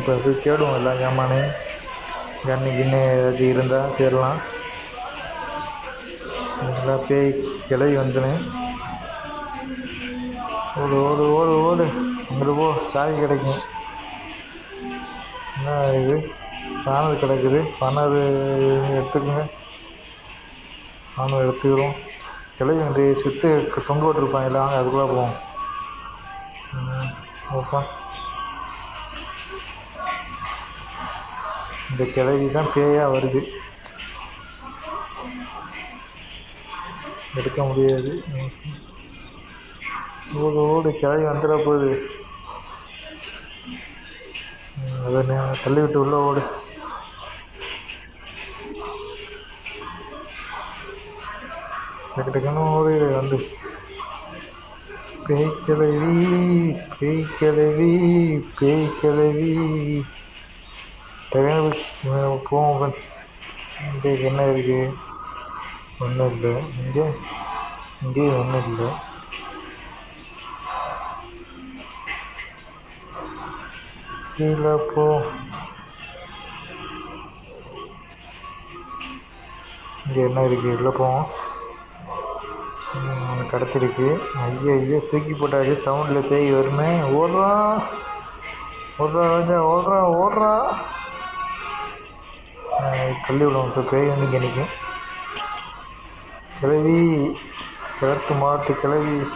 இப்போ போய் தேடுவோம். எல்லாம் ஜாமானு கண்ணு கிண்ணு ஏதாச்சும் இருந்தால் தேடலாம். நல்லா பேய் கிளவி வந்துன்னு ஓடு ஓடு ஓடு ஓடு. அங்கிட்டு போ. சாவி கிடைக்கும். என்ன இது? பானல் கிடக்குது. பானல் எடுத்துக்கோங்க. பானல் எடுத்துக்கிறோம். கிளவி வந்து சுற்று தொங்க விட்டுருப்பாங்க. வாங்க அதுக்குள்ளே போவோம். ஓப்பா. இந்த கிளவி தான் பேயாக வருது. எடுக்க முடியாது. ஓடு ஓடு கிளவி வந்துட போகுது அதை நே- தள்ளி விட்டு உள்ளே ஓடு. டக்கு டக்குன்னு ஓடு வந்து. பேய் கிளவி பேய் கிளவி பேய் கிழவி. டக்குன்னு போவோம் இங்கே என்ன இருக்குது ஒன்றும் இல்லை. இங்கே இங்கே ஒன்றும் இல்லை. கீழே போ. இங்கே என்ன இருக்குது உள்ளே போவோம் கிடச்சிருக்கு ஐயோ ஐயோ தூக்கி போட்டாச்சு சவுண்டில் பேய் வருமே. ஓடுறான் ஓடுறா ராஜா ஓடுறா ஓடுறா. தள்ளி விடுவோம் இப்போ பேய் வந்து இங்கே நிற்கும் கிளவி கிழக்கு மாட்டு கிளவி.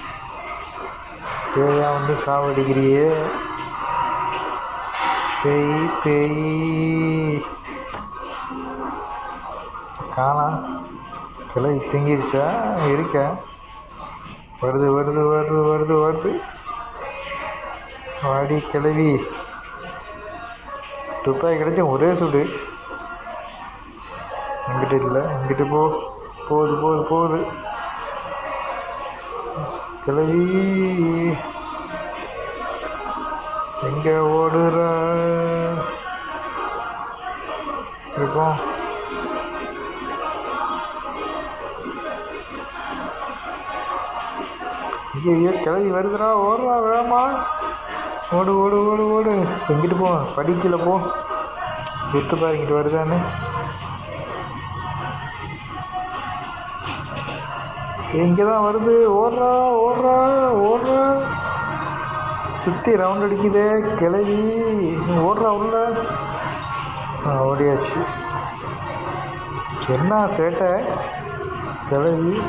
பேயாக வந்து சாவடிக்கிறியே பேய் பேய். காணா. கிளவி தூங்கிருச்சா? இருக்க? வருது வருது வருது வருது வருது. வாடி கிளவி. துப்பாக்கி கிடைச்சா ஒரே சுடு. இங்கிட்ட இல்லை. இங்கிட்டு போ போகுது போகுது போகுது. கிளவி எங்க ஓடுற? இருக்கும் ஐயோ கிளவி வருதுடா ஓடுறா வேமா ஓடு ஓடு ஓடு ஓடு. எங்கிட்டு போ? படிக்கல போ. சுத்து பாருங்கிட்டு வருதான்னு. இங்கே தான் வருது. ஓடுறா ஓடுறா ஓடுறா. சுற்றி ரவுண்ட் அடிக்குதே கிளவி. ஓடுறா உள்ள. ஓடியாச்சு. என்ன சேட்டை? கிளவி.